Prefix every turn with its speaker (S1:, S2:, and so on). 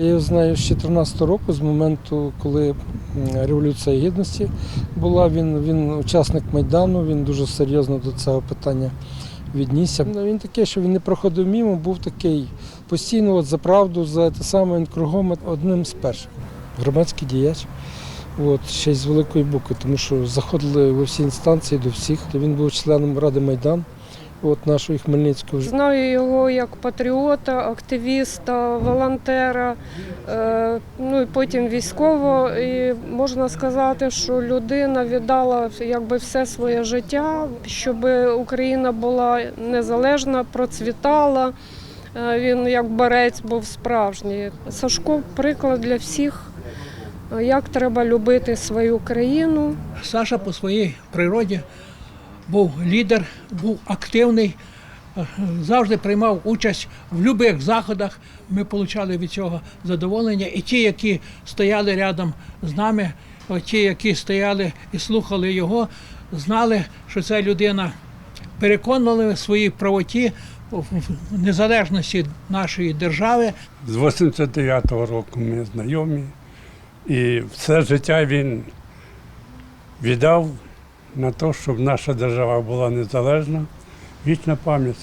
S1: Я його знаю з 2014 року, з моменту, коли Революція Гідності була. Він, він учасник Майдану, він дуже серйозно до цього питання віднісся. Ну, Він такий, що він не проходив мімо, був такий постійно от, за правду, за те саме він кругом одним з перших. Громадський діяч. От, ще й з великої букви, тому що заходили во всі інстанції до всіх. Він був членом Ради Майдан, от нашої Хмельницького.
S2: Знаю його як патріота, активіста, волонтера, е, ну і потім військово. І можна сказати, що людина віддала якби все своє життя, щоб Україна була незалежна, процвітала. Е, Він як борець був справжній. Сашко приклад для всіх, як треба любити свою країну.
S3: Саша по своїй природі був лідер, був активний, е, завжди приймав участь в будь-яких заходах. Ми отримали від цього задоволення. І ті, які стояли рядом з нами, ті, які стояли і слухали його, знали, що ця людина переконана в своїй правоті, в незалежності нашої держави.
S4: З 89-го року ми знайомі. І все життя він віддав на те, щоб наша держава була незалежна. Вічна пам'ять.